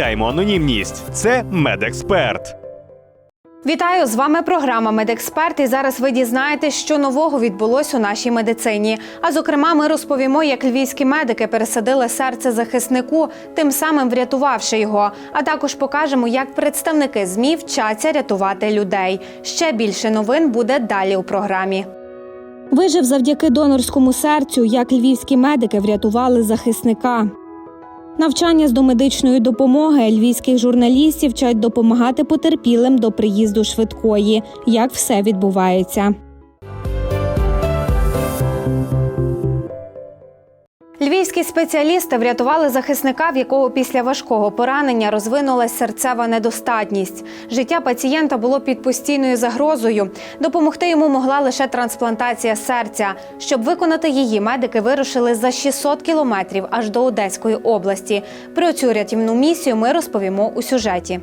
анонімність. Це медексперт. Вітаю з вами програма Медексперт. І зараз ви дізнаєтесь, що нового відбулось у нашій медицині. А зокрема, ми розповімо, як львівські медики пересадили серце захиснику, тим самим врятувавши його. А також покажемо, як представники ЗМІ вчаться рятувати людей. Ще більше новин буде далі у програмі. Вижив завдяки донорському серцю, як львівські медики врятували захисника. Навчання з домедичної допомоги львівських журналістів вчать допомагати потерпілим до приїзду швидкої. Як все відбувається. Львівські спеціалісти врятували захисника, в якого після важкого поранення розвинулась серцева недостатність. Життя пацієнта було під постійною загрозою. Допомогти йому могла лише трансплантація серця. Щоб виконати її, медики вирушили за 600 кілометрів аж до Одеської області. Про цю рятівну місію ми розповімо у сюжеті.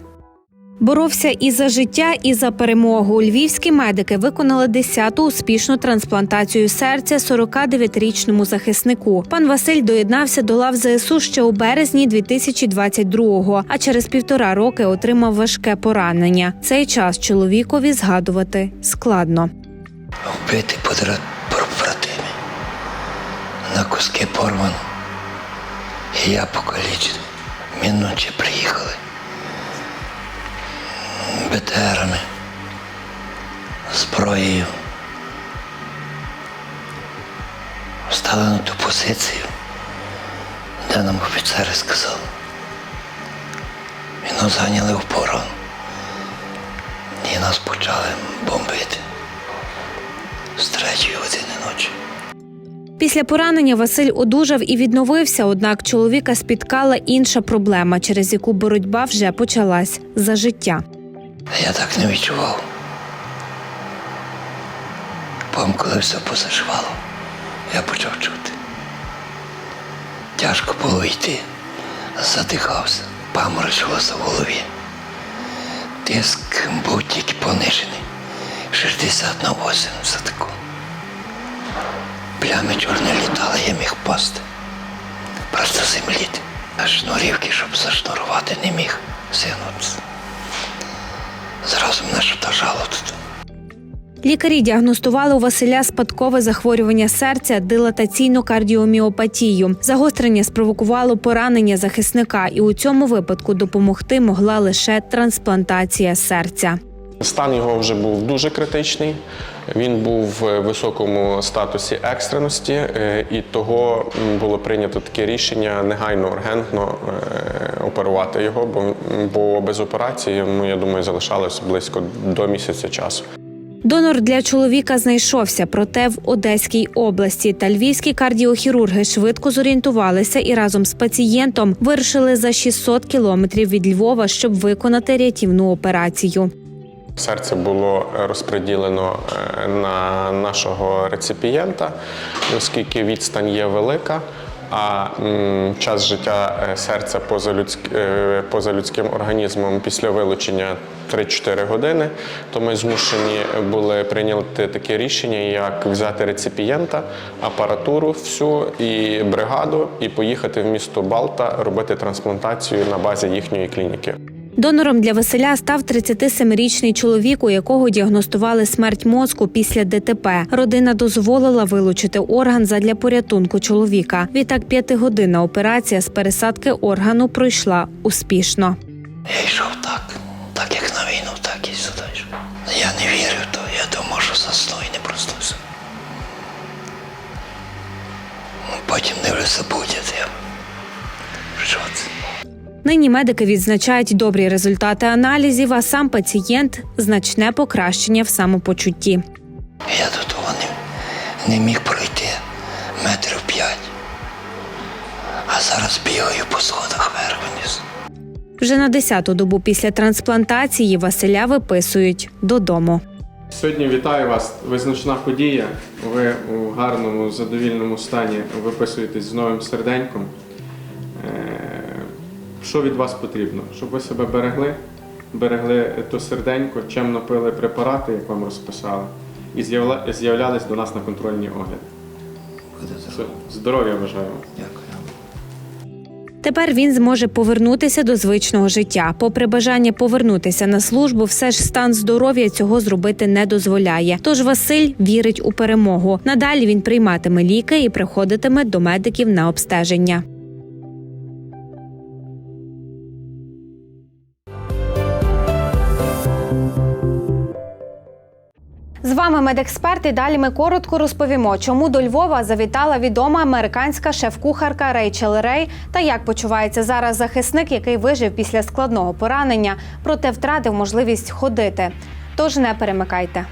Боровся і за життя, і за перемогу. Львівські медики виконали 10-ту успішну трансплантацію серця 49-річному захиснику. Пан Василь доєднався до лав ЗСУ ще у березні 2022-го, а через півтора роки отримав важке поранення. Цей час чоловікові згадувати складно. вбити побратимі, на куски порвано. Я покалічений. Мінучі приїхали. БТРами, зброєю. Встали на ту позицію, де нам офіцери сказали. І нас зайняли в порон. І нас почали бомбити з третьої години ночі. Після поранення Василь одужав і відновився, однак чоловіка спіткала інша проблема, через яку боротьба вже почалась за життя. Я так не відчував. Потім, коли все позашивало, я почав чути. Тяжко було йти, задихався, паморочилося в голові. Тиск був тільки понижений. 60 на 8 за таку. Плями чорні літали, я міг впасти. Просто земліти. А шнурівки, щоб зашнурувати, не міг синутися. Зразу мене шантажало тут. Лікарі діагностували у Василя спадкове захворювання серця, дилатаційну кардіоміопатію. Загострення спровокувало поранення захисника, і у цьому випадку допомогти могла лише трансплантація серця. Стан його вже був дуже критичний. Він був в високому статусі екстреності, е, і того було прийнято таке рішення негайно ургентно е, оперувати його, бо, бо без операції, ну я думаю, залишалось близько до місяця часу. Донор для чоловіка знайшовся, проте в Одеській області та львівські кардіохірурги швидко зорієнтувалися і разом з пацієнтом вирушили за 600 кілометрів від Львова, щоб виконати рятівну операцію. Серце було розподілено е, на нашого реципієнта, оскільки відстань є велика. А час життя е, серця поза, людськ, е, поза людським організмом після вилучення 3-4 години, то ми змушені були прийняти таке рішення, як взяти реципієнта, апаратуру всю і бригаду, і поїхати в місто Балта робити трансплантацію на базі їхньої клініки. Донором для Василя став 37-річний чоловік, у якого діагностували смерть мозку після ДТП. Родина дозволила вилучити орган задля порятунку чоловіка. Відтак п'ятигодинна операція з пересадки органу пройшла успішно. Я йшов так, так як на війну, так і сюди. Я не вірив, то я думав, що засну і не проснуся. Потім будять я. Що це? Нині медики відзначають добрі результати аналізів, а сам пацієнт значне покращення в самопочутті. Я до того не, не міг пройти метрів п'ять. А зараз бігаю по сходах вверх вниз. Вже на 10-ту добу після трансплантації Василя виписують додому. Сьогодні вітаю вас. Визначна подія. Ви у гарному, задовільному стані виписуєтесь з новим серденьком. Що від вас потрібно? Щоб ви себе берегли, берегли то серденько, чемно пили препарати, як вам розписали, і з'являлись до нас на контрольні огляди. Здоров'я бажаємо. Дякую. Тепер він зможе повернутися до звичного життя. Попри бажання повернутися на службу, все ж стан здоров'я цього зробити не дозволяє. Тож Василь вірить у перемогу. Надалі він прийматиме ліки і приходитиме до медиків на обстеження. Вами медексперт. І далі ми коротко розповімо, чому до Львова завітала відома американська шеф-кухарка Рейчел Рей та як почувається зараз захисник, який вижив після складного поранення, проте втратив можливість ходити. Тож не перемикайте.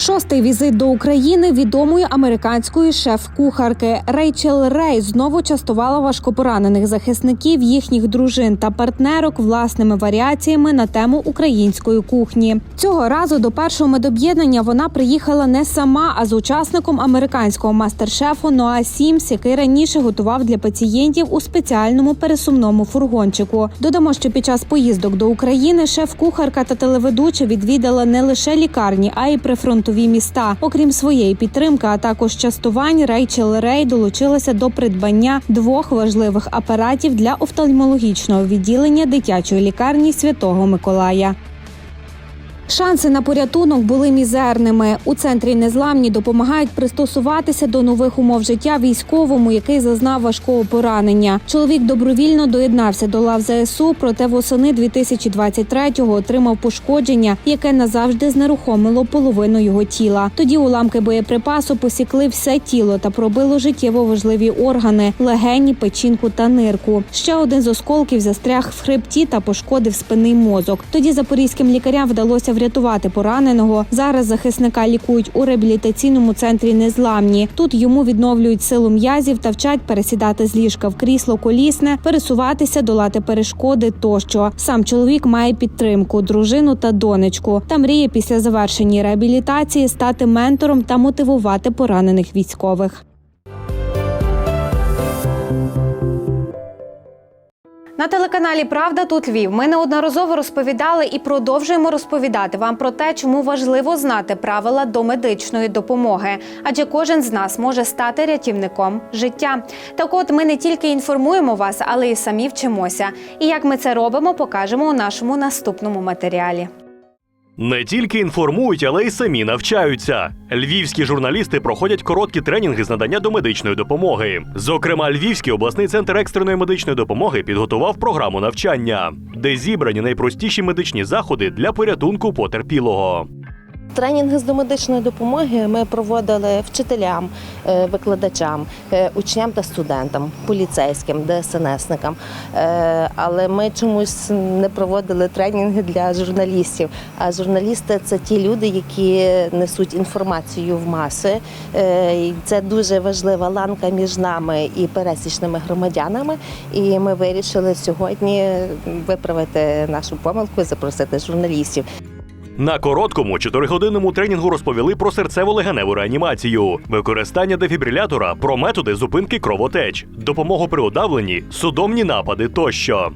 Шостий візит до України відомої американської шеф-кухарки Рейчел Рей знову частувала важкопоранених захисників, їхніх дружин та партнерок власними варіаціями на тему української кухні. Цього разу до першого медоб'єднання вона приїхала не сама, а з учасником американського мастер-шефу Ноа Сімс, який раніше готував для пацієнтів у спеціальному пересувному фургончику. Додамо, що під час поїздок до України шеф-кухарка та телеведуча відвідала не лише лікарні, а й прифронтові міста. Окрім своєї підтримки, а також частувань, Рейчел Рей долучилася до придбання двох важливих апаратів для офтальмологічного відділення дитячої лікарні Святого Миколая. Шанси на порятунок були мізерними. У центрі незламні допомагають пристосуватися до нових умов життя військовому, який зазнав важкого поранення. Чоловік добровільно доєднався до лав ЗСУ, проте восени 2023-го отримав пошкодження, яке назавжди знерухомило половину його тіла. Тоді уламки боєприпасу посікли все тіло та пробило життєво важливі органи легені, печінку та нирку. Ще один з осколків застряг в хребті та пошкодив спинний мозок. Тоді запорізьким лікарям вдалося врятувати пораненого. Зараз захисника лікують у реабілітаційному центрі Незламні. Тут йому відновлюють силу м'язів та вчать пересідати з ліжка в крісло колісне, пересуватися, долати перешкоди тощо. Сам чоловік має підтримку, дружину та донечку. Та мріє після завершення реабілітації стати ментором та мотивувати поранених військових. На телеканалі Правда тут Львів. Ми неодноразово розповідали і продовжуємо розповідати вам про те, чому важливо знати правила до медичної допомоги, адже кожен з нас може стати рятівником життя. Так от ми не тільки інформуємо вас, але й самі вчимося. І як ми це робимо, покажемо у нашому наступному матеріалі. Не тільки інформують, але й самі навчаються. Львівські журналісти проходять короткі тренінги з надання домедичної допомоги. Зокрема, Львівський обласний центр екстреної медичної допомоги підготував програму навчання, де зібрані найпростіші медичні заходи для порятунку потерпілого. Тренінги з домедичної допомоги ми проводили вчителям, е, викладачам, е, учням та студентам, поліцейським, ДСНСникам. Е, Але ми чомусь не проводили тренінги для журналістів. А журналісти це ті люди, які несуть інформацію в маси. Це дуже важлива ланка між нами і пересічними громадянами. І ми вирішили сьогодні виправити нашу помилку і запросити журналістів. На короткому чотиригодинному тренінгу розповіли про серцево-легеневу реанімацію, використання дефібрилятора, про методи зупинки кровотеч, допомогу при удавленні, судомні напади тощо.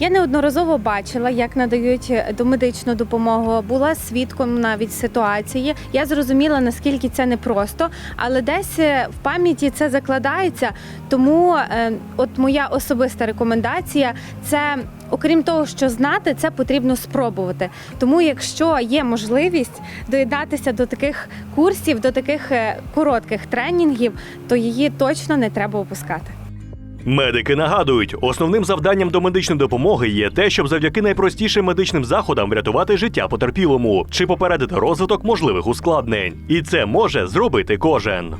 Я неодноразово бачила, як надають домедичну допомогу. Була свідком навіть ситуації. Я зрозуміла, наскільки це непросто, але десь е, в пам'яті це закладається. Тому, е, от моя особиста рекомендація це. Окрім того, що знати, це потрібно спробувати. Тому, якщо є можливість доєднатися до таких курсів, до таких е, коротких тренінгів, то її точно не треба опускати. Медики нагадують, основним завданням до медичної допомоги є те, щоб завдяки найпростішим медичним заходам врятувати життя потерпілому чи попередити розвиток можливих ускладнень. І це може зробити кожен.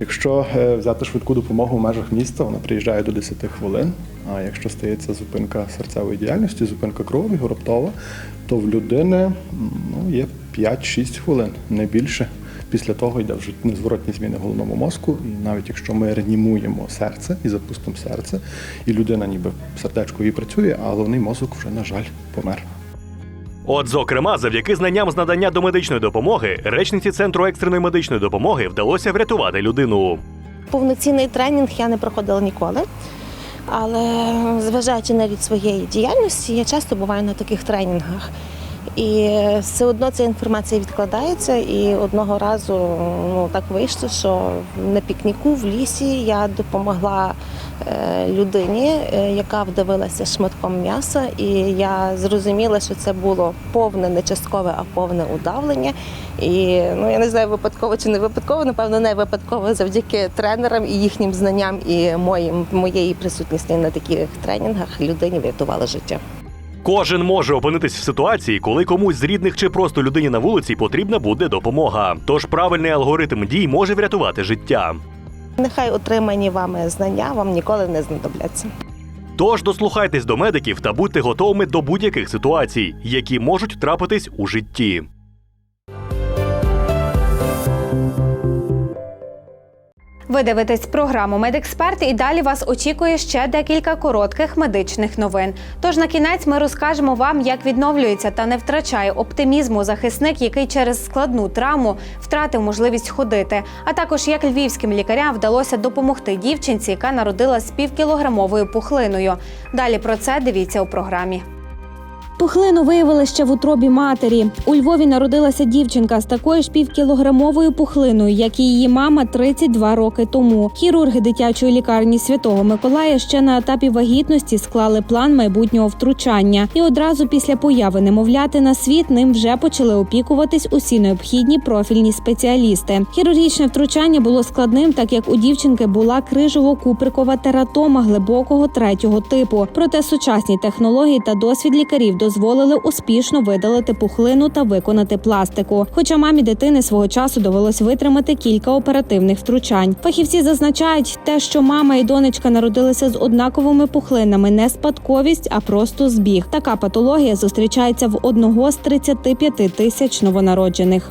Якщо е, взяти швидку допомогу в межах міста, вона приїжджає до 10 хвилин. А якщо стається зупинка серцевої діяльності, зупинка крові раптова, то в людини ну, є 5-6 хвилин, не більше. Після того йде вже незворотні зміни в головному мозку. І навіть якщо ми реанімуємо серце і запустимо серце, і людина ніби сердечко її працює, а головний мозок вже, на жаль, помер. От, зокрема, завдяки знанням з надання домедичної допомоги, речниці центру екстреної медичної допомоги вдалося врятувати людину. Повноцінний тренінг я не проходила ніколи. Але зважаючи на рід своєї діяльності, я часто буваю на таких тренінгах. І все одно ця інформація відкладається. І одного разу ну, так вийшло, що на пікніку в лісі я допомогла е, людині, е, яка вдавилася шматком м'яса. І я зрозуміла, що це було повне, не часткове, а повне удавлення. І ну я не знаю, випадково чи не випадково, напевно, не випадково завдяки тренерам і їхнім знанням і моїм моєї присутності на таких тренінгах людині врятувала життя. Кожен може опинитись в ситуації, коли комусь з рідних чи просто людині на вулиці потрібна буде допомога. Тож правильний алгоритм дій може врятувати життя. Нехай отримані вами знання вам ніколи не знадобляться. Тож дослухайтесь до медиків та будьте готовими до будь-яких ситуацій, які можуть трапитись у житті. Ви дивитесь програму Медексперт і далі вас очікує ще декілька коротких медичних новин. Тож на кінець ми розкажемо вам, як відновлюється та не втрачає оптимізму захисник, який через складну травму втратив можливість ходити. А також як львівським лікарям вдалося допомогти дівчинці, яка народила з півкілограмовою пухлиною. Далі про це дивіться у програмі. Пухлину виявили ще в утробі матері. У Львові народилася дівчинка з такою ж півкілограмовою пухлиною, як і її мама 32 роки тому. Хірурги дитячої лікарні Святого Миколая ще на етапі вагітності склали план майбутнього втручання. І одразу після появи немовляти на світ ним вже почали опікуватись усі необхідні профільні спеціалісти. Хірургічне втручання було складним, так як у дівчинки була крижово-куприкова тератома глибокого третього типу. Проте сучасні технології та досвід лікарів дозволили успішно видалити пухлину та виконати пластику. Хоча мамі дитини свого часу довелось витримати кілька оперативних втручань. Фахівці зазначають, те, що мама і донечка народилися з однаковими пухлинами, не спадковість, а просто збіг. Така патологія зустрічається в одного з 35 тисяч новонароджених.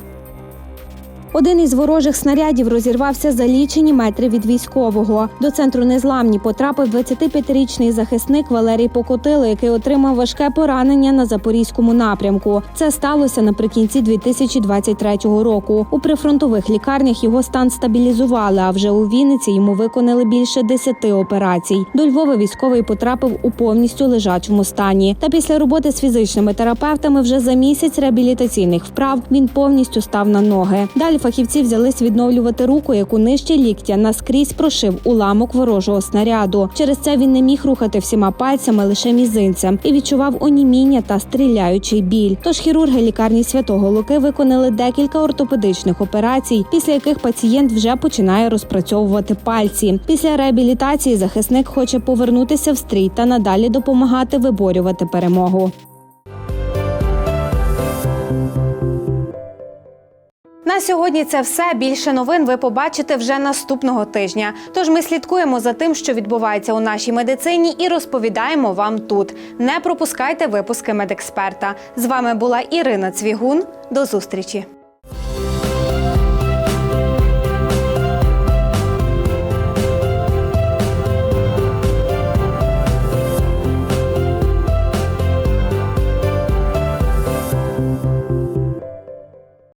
Один із ворожих снарядів розірвався за лічені метри від військового. До центру незламні потрапив 25-річний захисник Валерій Покотило, який отримав важке поранення на запорізькому напрямку. Це сталося наприкінці 2023 року. У прифронтових лікарнях його стан стабілізували. А вже у Вінниці йому виконали більше 10 операцій. До Львова військовий потрапив у повністю лежачому стані. Та після роботи з фізичними терапевтами вже за місяць реабілітаційних вправ він повністю став на ноги. Фахівці взялись відновлювати руку, яку нижче ліктя наскрізь прошив уламок ворожого снаряду. Через це він не міг рухати всіма пальцями лише мізинцем і відчував оніміння та стріляючий біль. Тож хірурги лікарні святого Луки виконали декілька ортопедичних операцій, після яких пацієнт вже починає розпрацьовувати пальці. Після реабілітації захисник хоче повернутися в стрій та надалі допомагати виборювати перемогу. На сьогодні це все. Більше новин ви побачите вже наступного тижня. Тож ми слідкуємо за тим, що відбувається у нашій медицині, і розповідаємо вам тут. Не пропускайте випуски медексперта. З вами була Ірина Цвігун. До зустрічі.